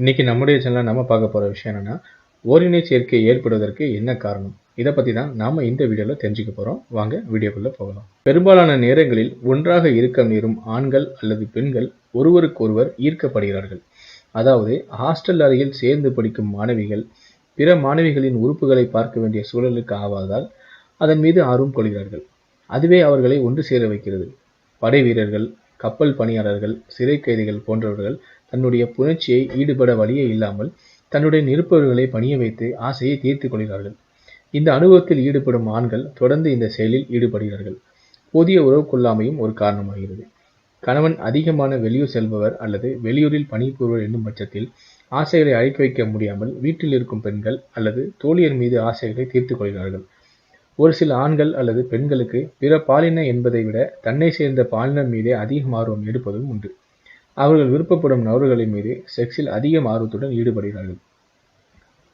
இன்னைக்கு நம்முடைய சேனலில் நம்ம பார்க்க போகிற விஷயம் என்னன்னா ஓரினை சேர்க்கை ஏற்படுவதற்கு என்ன காரணம்? இதை பற்றி தான் நாம் இந்த வீடியோவில் தெரிஞ்சுக்க போகிறோம் வாங்க வீடியோக்குள்ளே போகலாம். பெரும்பாலான நேரங்களில் ஒன்றாக இருக்க நேரும் ஆண்கள் அல்லது பெண்கள் ஒருவருக்கொருவர் ஈர்க்கப்படுகிறார்கள். அதாவது ஹாஸ்டல் அறையில் சேர்ந்து படிக்கும் மாணவிகள் பிற மாணவிகளின் உறுப்புகளை பார்க்க வேண்டிய சூழலுக்கு ஆவாதால் அதன் மீது ஆர்வம் கொள்கிறார்கள். அதுவே அவர்களை ஒன்று சேர வைக்கிறது. படை வீரர்கள் கப்பல் பணியாளர்கள் சிறை கைதிகள் போன்றவர்கள் தன்னுடைய புணர்ச்சியை ஈடுபட வழியே இல்லாமல் தன்னுடைய நிருப்பவர்களை பணிய வைத்து ஆசையை தீர்த்து கொள்கிறார்கள். இந்த அனுபவத்தில் ஈடுபடும் ஆண்கள் தொடர்ந்து இந்த செயலில் ஈடுபடுகிறார்கள். புதிய உறவு கொள்ளாமையும் ஒரு காரணமாகிறது. கணவன் அதிகமான வெளியூர் செல்பவர் அல்லது வெளியூரில் பணிபுரிவர் என்னும் பட்சத்தில் ஆசைகளை அழைக்க வைக்க முடியாமல் வீட்டில் இருக்கும் பெண்கள் அல்லது தோழியர் மீது ஆசைகளை தீர்த்து கொள்கிறார்கள். ஒரு சில ஆண்கள் அல்லது பெண்களுக்கு பிற பாலின என்பதை விட தன்னை சேர்ந்த பாலினர் மீதே அதிக ஆர்வம் எடுப்பதும் உண்டு. அவர்கள் விருப்பப்படும் நபர்களின் மீது செக்ஸில் அதிக ஆர்வத்துடன் ஈடுபடுகிறார்கள்.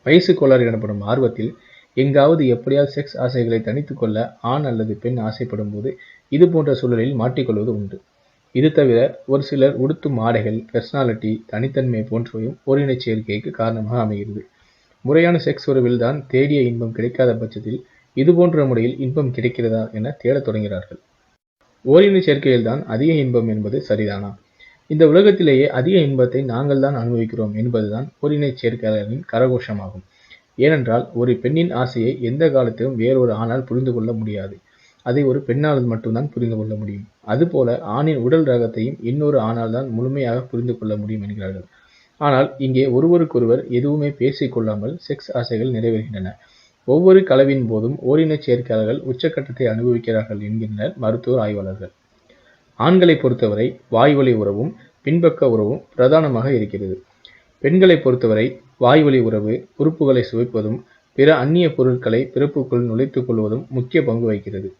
வயசு கோளாறு எனப்படும் ஆர்வத்தில் எங்காவது எப்படியாவது செக்ஸ் ஆசைகளை தனித்து கொள்ள ஆண் அல்லது பெண் ஆசைப்படும் போது இது போன்ற சூழலில் மாட்டிக்கொள்வது உண்டு. இது தவிர ஒரு சிலர் உடுத்தும் ஆடைகள் பர்சனாலிட்டி தனித்தன்மை போன்றவையும் ஓரினச் சேர்க்கைக்கு காரணமாக அமைகிறது. முறையான செக்ஸ் உறவில் தான் தேடிய இன்பம் கிடைக்காத பட்சத்தில் இதுபோன்ற முறையில் இன்பம் கிடைக்கிறதா என தேடத் தொடங்கிறார்கள் ஓரின சேர்க்கையில் தான் அதிக இன்பம் என்பது சரிதானா? இந்த உலகத்திலேயே அதிக இன்பத்தை நாங்கள் தான் அனுபவிக்கிறோம் என்பதுதான் ஓரினைச் சேர்க்கையாளரின் கரகோஷமாகும். ஏனென்றால் ஒரு பெண்ணின் ஆசையை எந்த காலத்திலும் வேறொரு ஆணால் புரிந்து கொள்ள முடியாது. அதை ஒரு பெண்ணால் மட்டும்தான் புரிந்து கொள்ள முடியும். அதுபோல ஆணின் உடல் ரகத்தையும் இன்னொரு ஆணால் தான் முழுமையாக புரிந்து கொள்ள முடியும் என்கிறார்கள். ஆனால் இங்கே ஒருவருக்கொருவர் எதுவுமே பேசிக்கொள்ளாமல் செக்ஸ் ஆசைகள் நிறைவேறுகின்றன. ஒவ்வொரு கலவின் போதும் ஓரினச் சேர்க்கையாளர்கள் உச்சக்கட்டத்தை அனுபவிக்கிறார்கள் என்கின்றனர் மருத்துவர் ஆய்வாளர்கள். ஆண்களை பொறுத்தவரை வாய்வழி உறவும் பின்பக்க உறவும் பிரதானமாக இருக்கிறது. பெண்களை பொறுத்தவரை வாய்வழி உறவு உறுப்புகளை சுவைப்பதும் பிற அந்நிய பொருட்களை பிறப்புக்குள் நுழைத்துக் கொள்வதும் முக்கிய பங்கு வகிக்கிறது.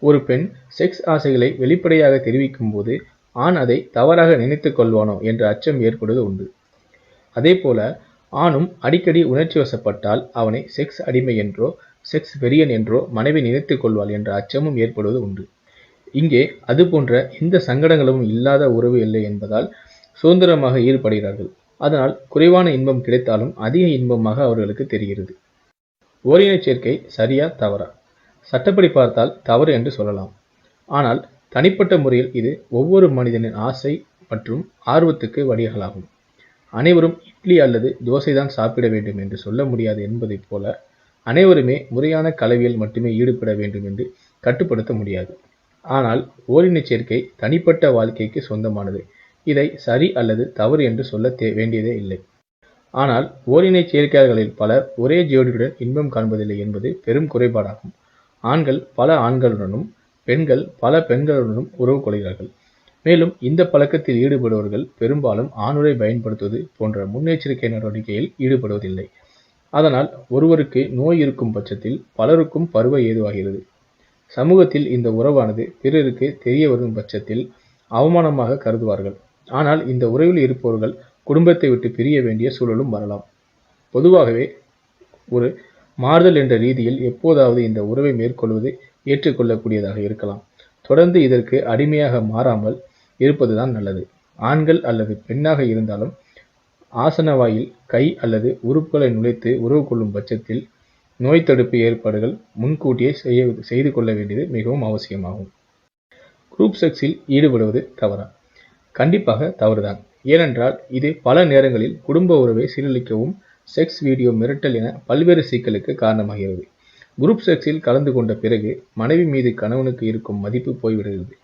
ஒரு பெண் செக்ஸ் ஆசைகளை வெளிப்படையாக தெரிவிக்கும் போது ஆண் அதை தவறாக நினைத்துக் கொள்வானோ? என்ற அச்சம் ஏற்படுவது உண்டு. அதேபோல ஆணும் அடிக்கடி உணர்ச்சி வசப்பட்டால் அவனை செக்ஸ் அடிமை என்றோ செக்ஸ் வெறியன் என்றோ மனைவி நினைத்துக் கொள்வாள் என்ற அச்சமும் ஏற்படுவது உண்டு. இங்கே அது போன்ற எந்த சங்கடங்களும் இல்லாத உறவு இல்லை என்பதால் சுதந்திரமாக ஈடுபடுகிறார்கள். அதனால் குறைவான இன்பம் கிடைத்தாலும் அதிக இன்பமாக அவர்களுக்கு தெரிகிறது. ஓரினச் சேர்க்கை சரியா தவறா? சட்டப்படி பார்த்தால் தவறு என்று சொல்லலாம். ஆனால் தனிப்பட்ட முறையில் இது ஒவ்வொரு மனிதனின் ஆசை மற்றும் ஆர்வத்துக்கு வழிகளாகும் அனைவரும் இட்லி அல்லது தோசைதான் சாப்பிட வேண்டும் என்று சொல்ல முடியாது என்பதைப் போல அனைவருமே முறையான கலவியில் மட்டுமே ஈடுபட வேண்டும் என்று கட்டுப்படுத்த முடியாது. ஆனால் ஓரினச் சேர்க்கை தனிப்பட்ட வாழ்க்கைக்கு சொந்தமானது. இதை சரி அல்லது தவறு என்று சொல்ல தே வேண்டியதே இல்லை. ஆனால் ஓரினச் சேர்க்கையாளர்களில் பலர் ஒரே ஜோடியுடன் இன்பம் காண்பதில்லை என்பது பெரும் குறைபாடாகும். ஆண்கள் பல ஆண்களுடனும் பெண்கள் பல பெண்களுடனும் உறவு கொள்கிறார்கள். மேலும் இந்த பழக்கத்தில் ஈடுபடுபவர்கள் பெரும்பாலும் ஆணுரை பயன்படுத்துவது போன்ற முன்னெச்சரிக்கை நடவடிக்கையில் ஈடுபடுவதில்லை. அதனால் ஒருவருக்கு நோய் இருக்கும் பட்சத்தில் பலருக்கும் பருவ ஏதுவாகிறது. சமூகத்தில் இந்த உறவானது பிறருக்கு தெரிய வரும் பட்சத்தில் அவமானமாக கருதுவார்கள். ஆனால் இந்த உறவில் இருப்பவர்கள் குடும்பத்தை விட்டு பிரிய வேண்டிய சூழலும் வரலாம். பொதுவாகவே ஒரு மாறுதல் என்ற ரீதியில் எப்போதாவது இந்த உறவை மேற்கொள்வது ஏற்றுக்கொள்ளக்கூடியதாக இருக்கலாம். தொடர்ந்து இதற்கு அடிமையாக மாறாமல் இருப்பதுதான் நல்லது. ஆண்கள் அல்லது பெண்ணாக இருந்தாலும் ஆசனவாயில் கை அல்லது உறுப்புகளை நுழைத்து உறவு கொள்ளும் பட்சத்தில் நோய் தடுப்பு ஏற்பாடுகள் முன்கூட்டியே செய்ய செய்து கொள்ள வேண்டியது மிகவும் அவசியமாகும். குரூப் செக்ஸில் ஈடுபடுவது தவறா? கண்டிப்பாக தவறுதான். ஏனென்றால் இது பல நேரங்களில் குடும்ப உறவை சீரழிக்கவும் செக்ஸ் வீடியோ மிரட்டல் என பல்வேறு சிக்கலுக்கு காரணமாகிறது. குரூப் செக்ஸில் கலந்து கொண்ட பிறகு மனைவி மீது கணவனுக்கு இருக்கும் மதிப்பு போய்விடுகிறது.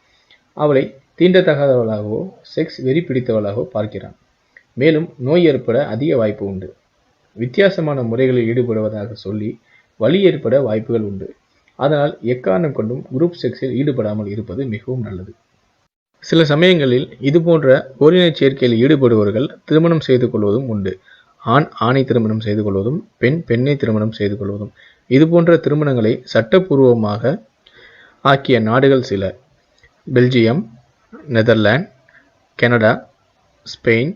அவளை தீண்டத்தகாதவளாகவோ செக்ஸ் வெறி பிடித்தவளாகவோ பார்க்கிறான். மேலும் நோய் ஏற்பட அதிக வாய்ப்பு உண்டு. வித்தியாசமான முறைகளில் ஈடுபடுவதாக சொல்லி வலி ஏற்பட வாய்ப்புகள் உண்டு. அதனால் எக்காரணம் கொண்டும் குரூப் செக்ஸில் ஈடுபடாமல் இருப்பது மிகவும் நல்லது. சில சமயங்களில் இதுபோன்ற ஓரினச் சேர்க்கையில் ஈடுபடுபவர்கள் திருமணம் செய்து கொள்வதும் உண்டு. ஆண் ஆணை திருமணம் செய்து கொள்வதும் பெண் பெண்ணை திருமணம் செய்து கொள்வதும். இதுபோன்ற திருமணங்களை சட்டப்பூர்வமாக ஆக்கிய நாடுகள் சில. Belgium Netherland Canada Spain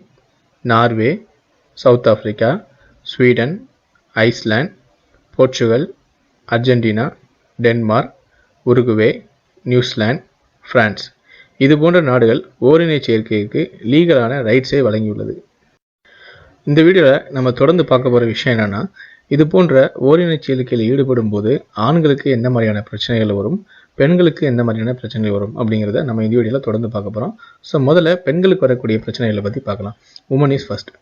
Norway South Africa Sweden Iceland Portugal Argentina Denmark Uruguay New Zealand France. இது போன்ற நாடுகள் ஓரினை சேர்க்கைக்கு லீகலான ரைட்ஸை வழங்கியுள்ளது. இந்த வீடியோவில் நம்ம தொடர்ந்து பார்க்க போகிற விஷயம் என்னென்னா இது போன்ற ஓரினச் சேர்க்கையில் ஈடுபடும் போது ஆண்களுக்கு எந்த மாதிரியான பிரச்சனைகள் வரும் பெண்களுக்கு எந்த மாதிரியான பிரச்சனைகள் வரும் அப்படிங்கிறத நம்ம இந்த வீடியோவில் தொடர்ந்து பார்க்க போகிறோம் ஸோ முதல்ல பெண்களுக்கு வரக்கூடிய பிரச்சனைகளை பற்றி பார்க்கலாம். உமன் இஸ் ஃபர்ஸ்ட்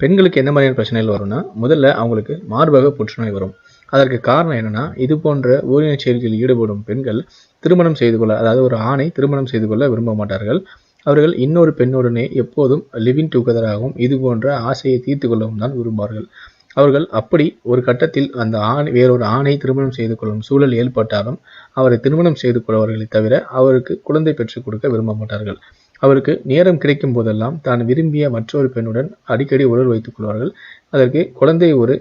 பெண்களுக்கு எந்த மாதிரியான பிரச்சனைகள் வரும்னா முதல்ல அவங்களுக்கு மார்பக புற்றுநோய் வரும். அதற்கு காரணம் என்னென்னா இது போன்ற ஓரின செயல்களில் ஈடுபடும் பெண்கள் திருமணம் செய்து கொள்ள அதாவது ஒரு ஆணை திருமணம் செய்து கொள்ள விரும்ப மாட்டார்கள். அவர்கள் இன்னொரு பெண்ணுடனே எப்போதும் லிவிங் டுகெதராகவும் இது போன்ற ஆசையை தீர்த்து கொள்ளவும் தான் விரும்புவார்கள். அவர்கள் அப்படி ஒரு கட்டத்தில் அந்த ஆண் வேறொரு ஆணை திருமணம் செய்து கொள்ளும் சூழல் ஏற்பட்டாலும் அவரை திருமணம் செய்து கொள்வார்களை தவிர அவருக்கு குழந்தை பெற்றுக் கொடுக்க விரும்ப மாட்டார்கள். அவருக்கு நேரம் கிடைக்கும் போதெல்லாம் தான் விரும்பிய மற்றொரு பெண்ணுடன் அடிக்கடி உடல் வைத்துக் கொள்வார்கள். அதற்கு குழந்தை ஒரு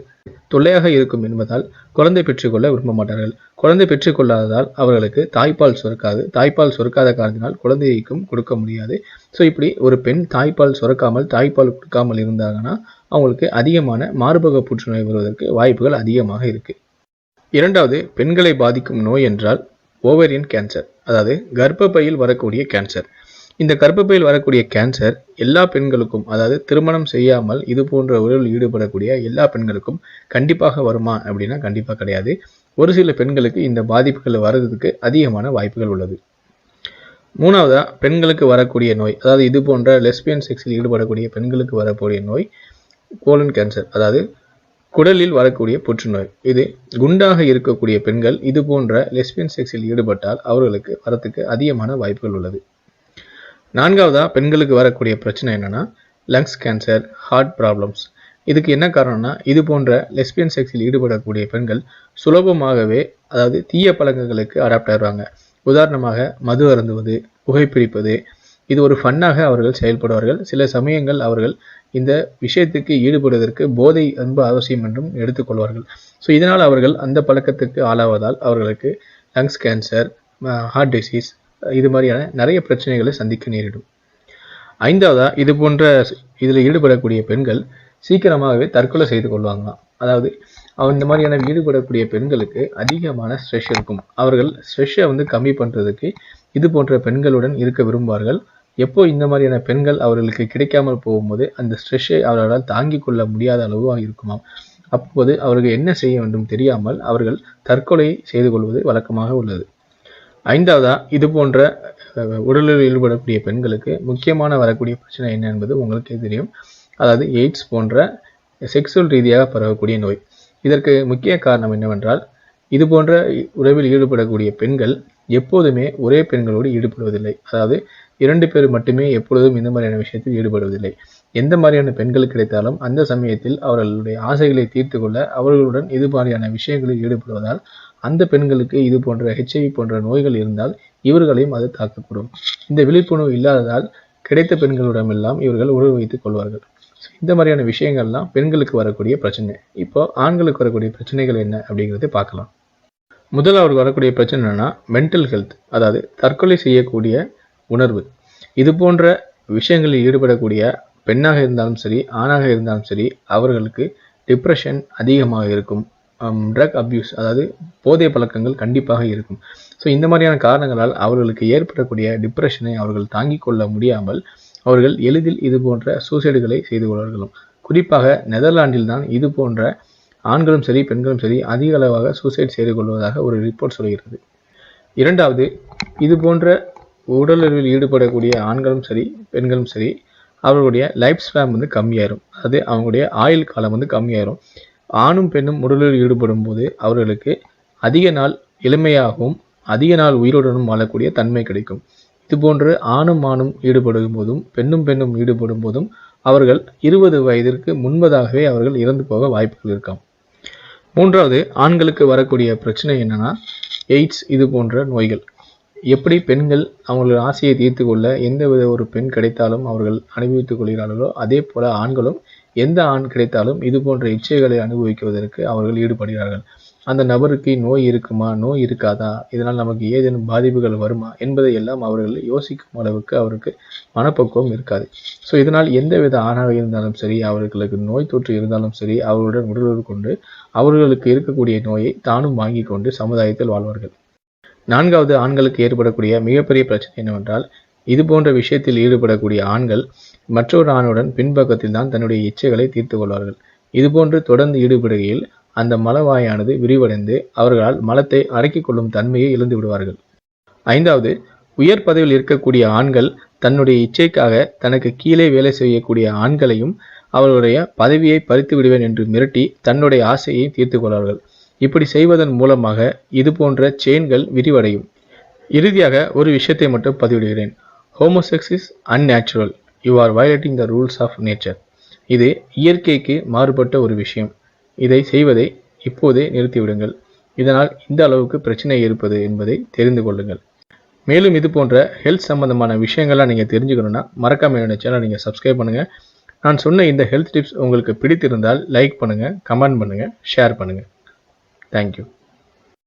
தொல்லையாக இருக்கும் என்பதால் குழந்தை பெற்றுக்கொள்ள விரும்ப மாட்டார்கள். குழந்தை பெற்றுக்கொள்ளாததால் அவர்களுக்கு தாய்ப்பால் சுரக்காது. தாய்ப்பால் சுரக்காத காரணத்தினால் குழந்தைக்கும் கொடுக்க முடியாது. ஸோ இப்படி ஒரு பெண் தாய்ப்பால் சுரக்காமல் தாய்ப்பால் கொடுக்காமல் இருந்தாங்கன்னா அவங்களுக்கு அதிகமான மார்பக புற்றுநோய் வருவதற்கு வாய்ப்புகள் அதிகமாக இருக்கு. இரண்டாவது பெண்களை பாதிக்கும் நோய் என்றால் ஓவரியன் கேன்சர் அதாவது கர்ப்பப்பையில் வரக்கூடிய கேன்சர் இந்த கர்ப்பப்பையில் வரக்கூடிய கேன்சர் எல்லா பெண்களுக்கும் அதாவது திருமணம் செய்யாமல் இது போன்ற உறவில் ஈடுபடக்கூடிய எல்லா பெண்களுக்கும் கண்டிப்பாக வருமா அப்படின்னா கண்டிப்பாக கிடையாது. ஒரு சில பெண்களுக்கு இந்த பாதிப்புகள் வர்றதுக்கு அதிகமான வாய்ப்புகள் உள்ளது. மூணாவதாக பெண்களுக்கு வரக்கூடிய நோய் அதாவது இது போன்ற லெஸ்பியன் செக்ஸில் ஈடுபடக்கூடிய பெண்களுக்கு வரக்கூடிய நோய் கோலன் கேன்சர் அதாவது குடலில் வரக்கூடிய புற்றுநோய். இது குண்டாக இருக்கக்கூடிய பெண்கள் இது போன்ற லெஸ்பியன் செக்ஸில் ஈடுபட்டால் அவர்களுக்கு வரத்துக்கு அதிகமான வாய்ப்புகள் உள்ளது. நான்காவதாக பெண்களுக்கு வரக்கூடிய பிரச்சனை என்னென்னா லங்ஸ் கேன்சர் ஹார்ட் ப்ராப்ளம்ஸ் இதுக்கு என்ன காரணம்னா இது போன்ற லெஸ்பியன் செக்ஸில் ஈடுபடக்கூடிய பெண்கள் சுலபமாகவே அதாவது தீய பழக்கங்களுக்கு அடாப்ட் ஆயிடுவாங்க. உதாரணமாக மது அருந்துவது புகைப்பிடிப்பது இது ஒரு ஃபன்னாக அவர்கள் செயல்படுவார்கள். சில சமயங்கள் அவர்கள் இந்த விஷயத்துக்கு ஈடுபடுவதற்கு போதை அன்பு அவசியம் என்றும் எடுத்துக்கொள்வார்கள் ஸோ இதனால் அவர்கள் அந்த பழக்கத்துக்கு ஆளாவதால் அவர்களுக்கு லங்ஸ் கேன்சர் ஹார்ட் டிசீஸ் இது மாதிரியான நிறைய பிரச்சனைகளை சந்திக்க நேரிடும். ஐந்தாவதா இது போன்ற இதில் ஈடுபடக்கூடிய பெண்கள் சீக்கிரமாகவே தற்கொலை செய்து கொள்வாங்களாம். அதாவது இந்த மாதிரியான ஈடுபடக்கூடிய பெண்களுக்கு அதிகமான ஸ்ட்ரெஷ் இருக்கும். அவர்கள் ஸ்ட்ரெஷ்ஷை வந்து கம்மி பண்ணுறதுக்கு இது போன்ற பெண்களுடன் இருக்க விரும்புவார்கள். எப்போ இந்த மாதிரியான பெண்கள் அவர்களுக்கு கிடைக்காமல் போகும்போது அந்த ஸ்ட்ரெஷ்ஷை அவர்களால் தாங்கிக் கொள்ள முடியாத அளவாக இருக்குமாம். அப்போது அவர்கள் என்ன செய்ய வேண்டும் தெரியாமல் அவர்கள் தற்கொலை செய்து கொள்வது வழக்கமாக உள்ளது. ஐந்தாவதா இது போன்ற உடலில் ஈடுபடக்கூடிய பெண்களுக்கு முக்கியமான வரக்கூடிய பிரச்சனை என்ன என்பது உங்களுக்கே தெரியும். அதாவது எய்ட்ஸ் போன்ற செக்ஸுவல் ரீதியாக பரவக்கூடிய நோய். இதற்கு முக்கிய காரணம் என்னவென்றால் இது போன்ற உறவில் ஈடுபடக்கூடிய பெண்கள் எப்போதுமே ஒரே பெண்களோடு ஈடுபடுவதில்லை. அதாவது இரண்டு பேர் மட்டுமே எப்பொழுதும் இந்த மாதிரியான விஷயத்தில் ஈடுபடுவதில்லை. எந்த மாதிரியான பெண்கள் கிடைத்தாலும் அந்த சமயத்தில் அவர்களுடைய ஆசைகளை தீர்த்து கொள்ள அவர்களுடன் இது மாதிரியான விஷயங்களில் ஈடுபடுவதால் அந்த பெண்களுக்கு இது போன்ற ஹெச்ஐவி போன்ற நோய்கள் இருந்தால் இவர்களையும் அது தாக்கக்கூடும். இந்த விழிப்புணர்வு இல்லாததால் கிடைத்த பெண்களிடமெல்லாம் இவர்கள் உறவு வைத்துக் கொள்வார்கள். இந்த மாதிரியான விஷயங்கள்லாம் பெண்களுக்கு வரக்கூடிய பிரச்சனை. இப்போ ஆண்களுக்கு வரக்கூடிய பிரச்சனைகள் என்ன அப்படிங்கிறத பார்க்கலாம். முதல்ல அவருக்கு வரக்கூடிய பிரச்சனை என்னன்னா மென்டல் ஹெல்த் அதாவது தற்கொலை செய்யக்கூடிய உணர்வு. இது போன்ற விஷயங்களில் ஈடுபடக்கூடிய பெண்ணாக இருந்தாலும் சரி ஆணாக இருந்தாலும் சரி அவர்களுக்கு டிப்ரெஷன் அதிகமாக இருக்கும். Um, ட்ரக் அப்யூஸ் அதாவது போதை பழக்கங்கள் கண்டிப்பாக இருக்கும். ஸோ இந்த மாதிரியான காரணங்களால் அவர்களுக்கு ஏற்படக்கூடிய டிப்ரெஷனை அவர்கள் தாங்கிக் கொள்ள முடியாமல் அவர்கள் எளிதில் இது போன்ற சூசைடுகளை செய்து கொள்வார்களும் குறிப்பாக நெதர்லாண்டில் தான் இது போன்ற ஆண்களும் சரி பெண்களும் சரி அதிக அளவாக சூசைட் செய்து கொள்வதாக ஒரு ரிப்போர்ட் சொல்கிறது. இரண்டாவது இது போன்ற உடலுறவில் ஈடுபடக்கூடிய ஆண்களும் சரி பெண்களும் சரி அவர்களுடைய லைஃப் ஸ்பேம் வந்து கம்மியாயிரும். அது அவங்களுடைய ஆயுள் காலம் வந்து கம்மியாயிரும். ஆணும் பெண்ணும் உடலில் ஈடுபடும் போது அவர்களுக்கு அதிக நாள் இளமையாகவும் அதிக நாள் உயிருடனும் வாழக்கூடிய தன்மை கிடைக்கும். இதுபோன்று ஆணும் ஆணும் ஈடுபடும் போதும் பெண்ணும் பெண்ணும் ஈடுபடும் போதும் அவர்கள் இருபது வயதிற்கு முன்பதாகவே அவர்கள் இறந்து போக வாய்ப்புகள் இருக்காம். மூன்றாவது ஆண்களுக்கு வரக்கூடிய பிரச்சனை என்னன்னா எய்ட்ஸ் இது போன்ற நோய்கள். எப்படி பெண்கள் அவங்களோட ஆசையை தீர்த்து கொள்ள எந்த வித ஒரு பெண் கிடைத்தாலும் அவர்கள் அனுபவித்துக் கொள்கிறார்களோ அதே போல ஆண்களும் எந்த ஆண் கிடைத்தாலும் இது போன்ற இச்சைகளை அனுபவிக்குவதற்கு அவர்கள் ஈடுபடுகிறார்கள். அந்த நபருக்கு நோய் இருக்குமா நோய் இருக்காதா இதனால் நமக்கு ஏதேனும் பாதிப்புகள் வருமா என்பதை எல்லாம் அவர்கள் யோசிக்கும் அளவுக்கு அவருக்கு மனப்பக்குவம் இருக்காது. ஸோ இதனால் எந்த வித ஆணாக இருந்தாலும் சரி அவர்களுக்கு நோய் தொற்று இருந்தாலும் சரி அவர்களுடன் உடலுறவு கொண்டு அவர்களுக்கு இருக்கக்கூடிய நோயை தானும் வாங்கி கொண்டு சமுதாயத்தில் வாழ்வார்கள். நான்காவது ஆண்களுக்கு ஏற்படக்கூடிய மிகப்பெரிய பிரச்சனை என்னவென்றால் இது போன்ற விஷயத்தில் ஈடுபடக்கூடிய ஆண்கள் மற்றொரு ஆணுடன் பின்பக்கத்தில் தான் தன்னுடைய இச்சைகளை தீர்த்து கொள்வார்கள். இதுபோன்று தொடர்ந்து ஈடுபடுகையில் அந்த மலவாயானது விரிவடைந்து அவர்களால் மலத்தை அடக்கிக் கொள்ளும் தன்மையை இழந்து விடுவார்கள். ஐந்தாவது உயர் பதவியில் இருக்கக்கூடிய ஆண்கள் தன்னுடைய இச்சைக்காக தனக்கு கீழே வேலை செய்யக்கூடிய ஆண்களையும் அவர்களுடைய பதவியை பறித்து விடுவேன் என்று மிரட்டி தன்னுடைய ஆசையை தீர்த்து கொள்வார்கள். இப்படி செய்வதன் மூலமாக இது போன்ற செயின்கள் விரிவடையும். இறுதியாக ஒரு விஷயத்தை மட்டும் பதிவிடுகிறேன். Homosex is unnatural you are violating the rules of nature இது இயற்கைக்கு மாறுபட்ட ஒரு விஷயம். இதை செய்வதை இப்போதே நிறுத்திவிடுங்கள். இதனால் இந்த அளவுக்கு பிரச்சனை இருப்பது என்பதை தெரிந்து கொள்ளுங்கள். மேலும் இது போன்ற ஹெல்த் சம்பந்தமான விஷயங்கள்லாம் நீங்கள் தெரிஞ்சுக்கணுன்னா மறக்காம என்னோட சேனல் நீங்கள் சப்ஸ்கிரைப் பண்ணுங்கள் நான் சொன்ன இந்த ஹெல்த் டிப்ஸ் உங்களுக்கு பிடித்திருந்தால் லைக் பண்ணுங்கள் கமெண்ட் பண்ணுங்கள் ஷேர் பண்ணுங்கள் Thank you.